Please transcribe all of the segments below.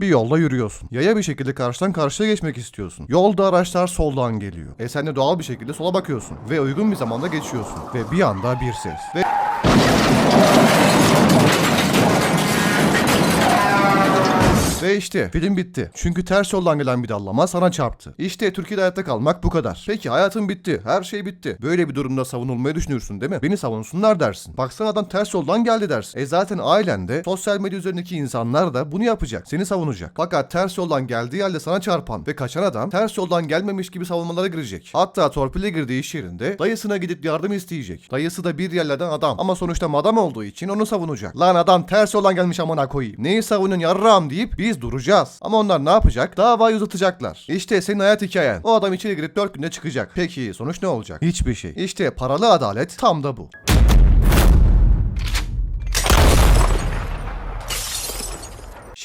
Bir yolda yürüyorsun. Yaya bir şekilde karşıdan karşıya geçmek istiyorsun. Yolda araçlar soldan geliyor. E sen de doğal bir şekilde sola bakıyorsun. Ve uygun bir zamanda geçiyorsun. Ve bir anda bir ses. Ve Ve işte film bitti. Çünkü ters yoldan gelen bir dallama sana çarptı. İşte Türkiye'de hayatta kalmak bu kadar. Peki hayatın bitti. Her şey bitti. Böyle bir durumda savunulmayı düşünürsün değil mi? Beni savunsunlar dersin. Baksana adam ters yoldan geldi dersin. E zaten ailende sosyal medya üzerindeki insanlar da bunu yapacak. Seni savunacak. Fakat ters yoldan geldiği halde sana çarpan ve kaçan adam ters yoldan gelmemiş gibi savunmalara girecek. Hatta torpille girdiği iş yerinde dayısına gidip yardım isteyecek. Dayısı da bir yerlerden adam ama sonuçta madam olduğu için onu savunacak. Lan adam ters yoldan gelmiş amına koyayım. Neyi savunuyorsun yarram deyip biz duracağız. Ama onlar ne yapacak? Davayı uzatacaklar. İşte senin hayat hikayen. O adam içeri girip 4 günde çıkacak. Peki sonuç ne olacak? Hiçbir şey. İşte paralı adalet tam da bu.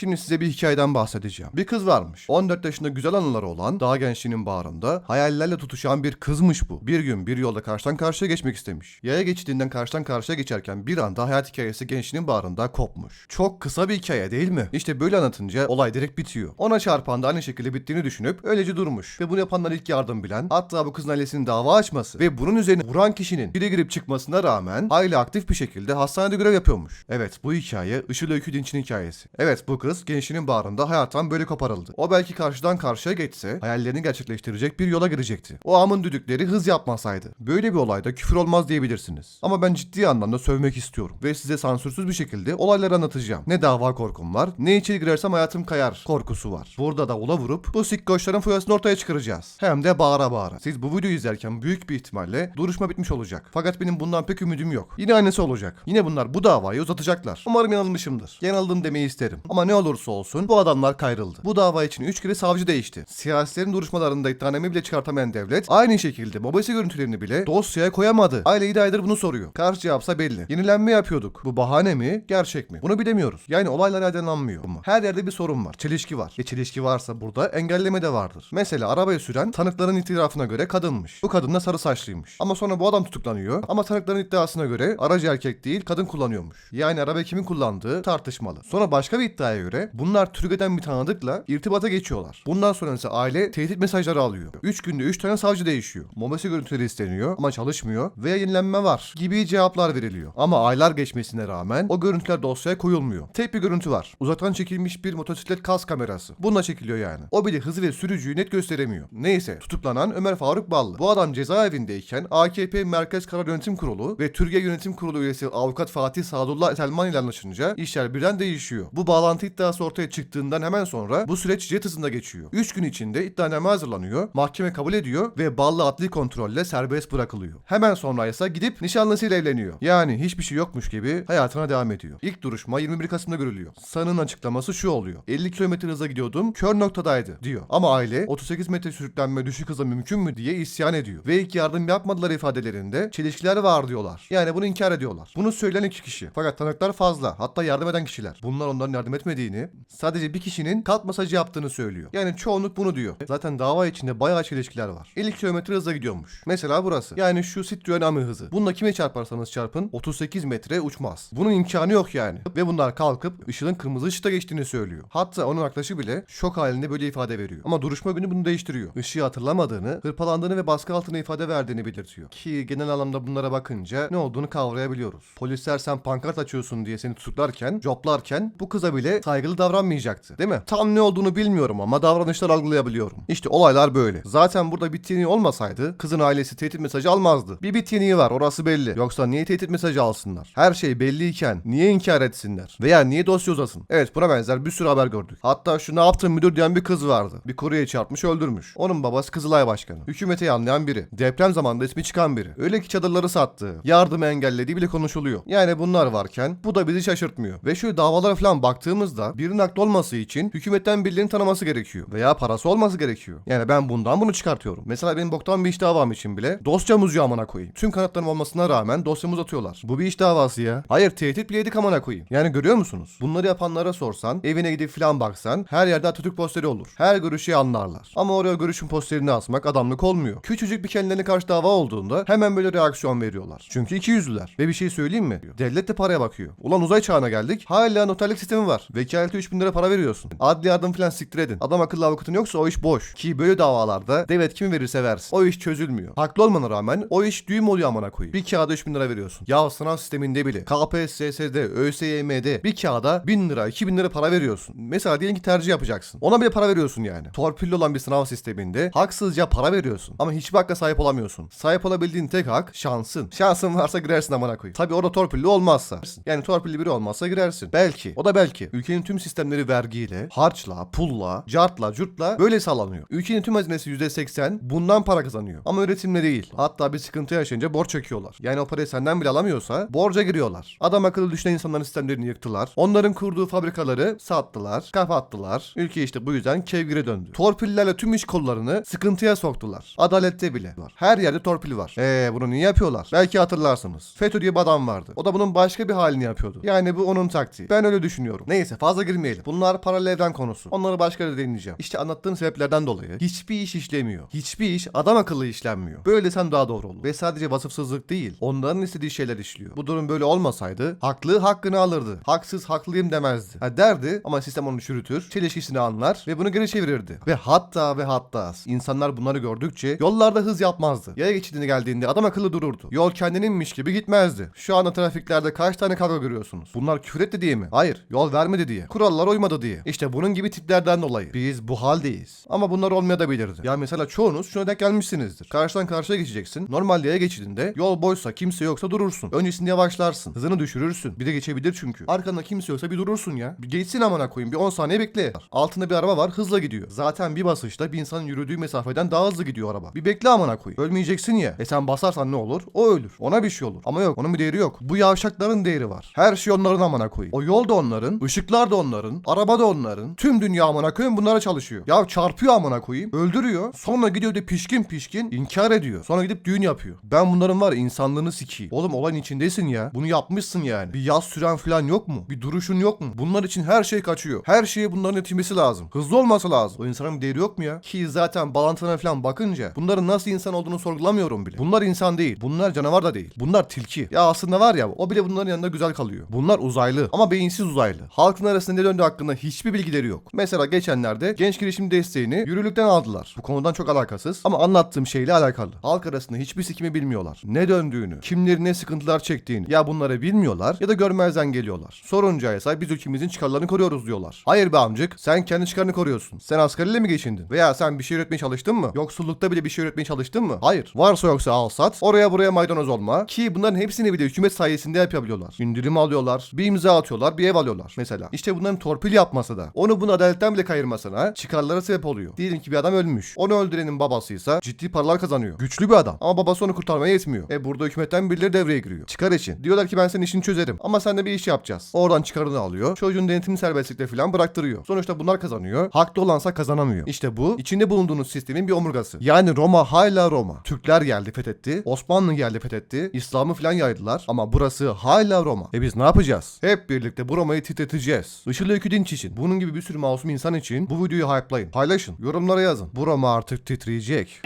Şimdi size bir hikayeden bahsedeceğim. Bir kız varmış. 14 yaşında güzel anıları olan daha gençliğinin bağrında hayallerle tutuşan bir kızmış bu. Bir gün bir yolda karşıdan karşıya geçmek istemiş. Yaya geçidinden karşıdan karşıya geçerken bir anda hayat hikayesi gençliğinin bağrında kopmuş. Çok kısa bir hikaye değil mi? İşte böyle anlatınca olay direkt bitiyor. Ona çarpan da aynı şekilde bittiğini düşünüp öylece durmuş. Ve bunu yapanlar ilk yardım bilen hatta bu kızın ailesinin dava açması ve bunun üzerine vuran kişinin biri girip çıkmasına rağmen aile aktif bir şekilde hastanede görev yapıyormuş. Evet bu hikaye Işıl Öykü Dinç'in hikayesi. Evet bu kız gençliğinin bağrında hayattan böyle koparıldı. O belki karşıdan karşıya geçse hayallerini gerçekleştirecek bir yola girecekti. O amın düdükleri hız yapmasaydı. Böyle bir olayda küfür olmaz diyebilirsiniz. Ama ben ciddi anlamda sövmek istiyorum. Ve size sansürsüz bir şekilde olayları anlatacağım. Ne dava korkum var, ne içeri girersem hayatım kayar korkusu var. Burada da ula vurup bu sikkoşların foyasını ortaya çıkaracağız. Hem de bağıra bağıra. Siz bu videoyu izlerken büyük bir ihtimalle duruşma bitmiş olacak. Fakat benim bundan pek ümidim yok. Yine aynısı olacak. Yine bunlar bu davayı uzatacaklar. Umarım yanılmışımdır. Yanıldım demeyi isterim. Ama ne olursa olsun bu adamlar kayrıldı. Bu dava için 3 kere savcı değişti. Siyasilerin duruşmalarında iddianame bile çıkartamayan devlet aynı şekilde mobese görüntülerini bile dosyaya koyamadı. Aile iddia eder bunu soruyor. Karşı cevapsa belli. Yenilenme yapıyorduk. Bu bahane mi? Gerçek mi? Bunu bilemiyoruz. Yani olaylar aydınlanmıyor. Ama Her yerde bir sorun var. Çelişki var. E çelişki varsa burada engelleme de vardır. Mesela arabayı süren tanıkların itirafına göre kadınmış. Bu kadın da sarı saçlıymış. Ama sonra bu adam tutuklanıyor. Ama tanıkların iddiasına göre aracı erkek değil kadın kullanıyormuş. Yani arabayı kimin kullandığı tartışmalı. Sonra başka bir iddiaya göre bunlar Türkiye'den bir tanıdıkla irtibata geçiyorlar. Bundan sonra ise aile tehdit mesajları alıyor. 3 günde 3 tane savcı değişiyor. Mobese görüntüleri isteniyor ama çalışmıyor veya yenilenme var gibi cevaplar veriliyor. Ama aylar geçmesine rağmen o görüntüler dosyaya koyulmuyor. Tek bir görüntü var. Uzaktan çekilmiş bir motosiklet kas kamerası. Bununla çekiliyor yani. O bile hızı ve sürücüyü net gösteremiyor. Neyse tutuklanan Ömer Faruk Ballı. Bu adam cezaevindeyken AKP Merkez Karar Yönetim Kurulu ve Türkiye Yönetim Kurulu üyesi avukat Fatih Sadullah Selman ile anlaşınca işler birden değişiyor. Bu bağlantı iddiası ortaya çıktığından hemen sonra bu süreç jet hızında geçiyor. 3 gün içinde iddianame hazırlanıyor, mahkeme kabul ediyor ve Ballı adli kontrolle serbest bırakılıyor. Hemen sonra ise gidip nişanlısıyla evleniyor. Yani hiçbir şey yokmuş gibi hayatına devam ediyor. İlk duruşma 21 Kasım'da görülüyor. Sanığın açıklaması şu oluyor. 50 km hıza gidiyordum, kör noktadaydı diyor. Ama aile 38 metre sürüklenme düşük hıza mümkün mü diye isyan ediyor. Ve ilk yardım yapmadılar ifadelerinde çelişkiler var diyorlar. Yani bunu inkar ediyorlar. Bunu söyleyen iki kişi. Fakat tanıklar fazla. Hatta yardım eden kişiler. Bunlar onların yardım etmediğini, sadece bir kişinin kalp masajı yaptığını söylüyor. Yani çoğunluk bunu diyor. Zaten dava içinde bayağı çelişkiler var. 50 km hızla gidiyormuş. Mesela burası. Yani şu Citroen Ami hızı. Bununla kime çarparsanız çarpın 38 metre uçmaz. Bunun imkanı yok yani. Ve bunlar kalkıp ışığın kırmızı ışıkta geçtiğini söylüyor. Hatta onun arkadaşı bile şok halinde böyle ifade veriyor. Ama duruşma günü bunu değiştiriyor. Işığı hatırlamadığını, hırpalandığını ve baskı altına ifade verdiğini belirtiyor. Ki genel anlamda bunlara bakınca ne olduğunu kavrayabiliyoruz. Polisler sen pankart açıyorsun diye seni tutuklarken, joplarken bu kıza bile saygılı davranmayacaktı. Değil mi? Tam ne olduğunu bilmiyorum ama davranışlar algılayabiliyorum. İşte olaylar böyle. Zaten burada bittiğini olmasaydı kızın ailesi tehdit mesajı almazdı. Bir bittiğini var orası belli. Yoksa niye tehdit mesajı alsınlar? Her şey belliyken niye inkar etsinler? Veya niye dosya uzasın? Evet buna benzer bir sürü haber gördük. Hatta şu ne yaptın müdür diyen bir kız vardı. Bir kurye çarpmış öldürmüş. Onun babası Kızılay Başkanı. Hükümeti yanlayan biri. Deprem zamanında ismi çıkan biri. Öyle ki çadırları sattığı, yardımı engellediği bile konuşuluyor. Yani bunlar varken bu da bizi şaşırtmıyor. Ve şu davalara falan baktığımızda birinin haklı olması için hükümetten birilerinin tanıması gerekiyor. Veya parası olması gerekiyor. Yani ben bundan bunu çıkartıyorum. Mesela benim boktan bir iş davam için bile dosyam uzuyor amına koyayım. Tüm kanıtlarım olmasına rağmen dosyamı uzatıyorlar. Bu bir iş davası ya. Hayır tehdit bile yedik amına koyayım. Yani görüyor musunuz? Bunları yapanlara sorsan, evine gidip falan baksan her yerde Atatürk posteri olur. Her görüşü anlarlar. Ama oraya görüşün posterini asmak adamlık olmuyor. Küçücük bir kendilerine karşı dava olduğunda hemen böyle reaksiyon veriyorlar. Çünkü iki yüzlüler. Ve bir şey söyleyeyim mi? Devlet de paraya bakıyor. Ulan uzay çağına geldik. Hala noterlik sistemi var. Vekalet Vekalete 3000 lira para veriyorsun. Adli yardım falan siktir edin. Adam akıllı avukatın yoksa o iş boş. Ki böyle davalarda devlet kimi verirse versin. O iş çözülmüyor. Haklı olmana rağmen o iş düğüm oluyor amına koyayım. Bir kağıda 3000 lira veriyorsun. Ya sınav sisteminde bile KPSS'de, ÖSYM'de bir kağıda 1000 lira, 2000 lira para veriyorsun. Mesela diyelim ki tercih yapacaksın. Ona bile para veriyorsun yani. Torpilli olan bir sınav sisteminde haksızca para veriyorsun. Ama hiçbir hakka sahip olamıyorsun. Sahip olabildiğin tek hak şansın. Şansın varsa girersin amına koyayım. Tabii orada torpilli olmazsa. Yani torpilli biri olmazsa girersin. Belki. O da belki. Ülkenin tüm sistemleri vergiyle, harçla, pulla, cartla, curtla böyle sağlanıyor. Ülkenin tüm hazinesi %80 bundan para kazanıyor. Ama üretimle değil. Hatta bir sıkıntı yaşayınca borç çekiyorlar. Yani o parayı senden bile alamıyorsa borca giriyorlar. Adam akıllı düşünen insanların sistemlerini yıktılar. Onların kurduğu fabrikaları sattılar, kapattılar. Ülke işte bu yüzden kevgire döndü. Torpillerle tüm iş kollarını sıkıntıya soktular. Adalette bile var. Her yerde torpil var. Eee bunu niye yapıyorlar? Belki hatırlarsınız. FETÖ diye bir adam vardı. O da bunun başka bir halini yapıyordu. Yani bu onun taktiği. Ben öyle düşünüyorum. Neyse fazla girmeyelim. Bunlar paralel evren konusu. Onları başka da değineceğim. İşte anlattığım sebeplerden dolayı hiçbir iş işlemiyor. Hiçbir iş adam akıllı işlenmiyor. Böyle desem daha doğru olur. Ve sadece vasıfsızlık değil. Onların istediği şeyler işliyor. Bu durum böyle olmasaydı haklı hakkını alırdı. Haksız haklıyım demezdi. Ha derdi ama sistem onu çürütür. Çelişkisini anlar ve bunu geri çevirirdi. Ve hatta ve hatta insanlar bunları gördükçe yollarda hız yapmazdı. Yaya geçidine geldiğinde adam akıllı dururdu. Yol kendininmiş gibi gitmezdi. Şu anda trafiklerde kaç tane kavga görüyorsunuz? Bunlar küfür etti diye mi? Hayır. Yol vermedi diye. Kurallara uymadı diye. İşte bunun gibi tiplerden dolayı. Biz bu haldeyiz. Ama bunlar olmayabilirdi. Ya mesela çoğunuz şuna denk gelmişsinizdir. Karşıdan karşıya geçeceksin. Normal yaya geçidinde yol boşsa kimse yoksa durursun. Öncesinde yavaşlarsın. Hızını düşürürsün. Bir de geçebilir çünkü. Arkanda kimse yoksa bir durursun ya. Bir geçsin amına koyayım. Bir 10 saniye bekle. Altında bir araba var hızla gidiyor. Zaten bir basışta bir insanın yürüdüğü mesafeden daha hızlı gidiyor araba. Bir bekle amına koyayım. Ölmeyeceksin ya. E sen basarsan ne olur? O ölür. Ona bir şey olur. Ama yok. Onun bir değeri yok. Bu yavşakların değeri var. Her şey onların amına koyayım. O yol da onların. Işıklar da onların. Araba da onların. Tüm dünya amına koyayım bunlara çalışıyor. Ya çarpıyor amına koyayım. Öldürüyor. Sonra gidiyor de pişkin pişkin inkar ediyor. Sonra gidip düğün yapıyor. Ben bunların var insanlığını sikeyim. Oğlum olayın içindesin ya. Bunu yapmışsın yani. Bir yaz süren falan yok mu? Bir duruşun yok mu? Bunlar için her şey kaçıyor. Her şeye bunların yetişmesi lazım. Hızlı olması lazım. O insanın bir değeri yok mu ya? Ki zaten bağlantılarına falan bakınca bunların nasıl insan olduğunu sorgulamıyorum bile. Bunlar insan değil. Bunlar canavar da değil. Bunlar tilki. Ya aslında var ya o bile bunların yanında güzel kalıyor. Bunlar uzaylı ama beyinsiz uzaylı. Halkın arasında ne döndüğü hakkında hiçbir bilgileri yok. Mesela geçenlerde genç girişim desteğini yürürlükten aldılar. Bu konudan çok alakasız ama anlattığım şeyle alakalı. Halk arasında hiçbir sikimi bilmiyorlar. Ne döndüğünü, kimlerin ne sıkıntılar çektiğini ya bunları bilmiyorlar ya da görmezden geliyorlar. Sorunca ise biz ülkemizin çıkarlarını koruyoruz diyorlar. Hayır be amcık sen kendi çıkarını koruyorsun. Sen asgariyle mi geçindin? Veya sen bir şey üretmeye çalıştın mı? Yoksullukta bile bir şey üretmeye çalıştın mı? Hayır. Varsa yoksa al sat. Oraya buraya maydanoz olma. Ki bunların hepsini bir de hükümet sayesinde yapabiliyorlar. İndirim alıyorlar. Bir imza atıyorlar. Bir ev alıyorlar. Mesela. İşte bunların torpil yapması da. Onu bunu adaletten bile kayırmasına çıkarlara sebep oluyor. Diyelim ki bir adam ölmüş. Onu öldürenin babasıysa ciddi paralar kazanıyor. Güçlü bir adam. Ama babası onu kurtarmaya yetmiyor. E burada hükümetten birileri devreye giriyor. Çıkar için. Diyorlar ki ben senin işini çözerim. Ama sen de bir iş yapacağız. Oradan çıkarını alıyor. Çocuğun denetim serbestlikle falan bıraktırıyor. Sonuçta bunlar kazanıyor. Haklı olansa kazanamıyor. İşte bu içinde bulunduğunuz sistemin bir omurgası. Yani Roma hala Roma. Türkler geldi fethetti. Osmanlı geldi fethetti. İslam'ı falan yaydılar. Ama burası hala Roma. E biz ne yapacağız? Hep birlikte bu Roma'yı titreteceğiz. Işıl Öykü Dinç için. Bunun gibi bir sürü masum insan için bu videoyu hype'layın. Paylaşın. Yorumlara yazın. Bu Roma artık titreyecek.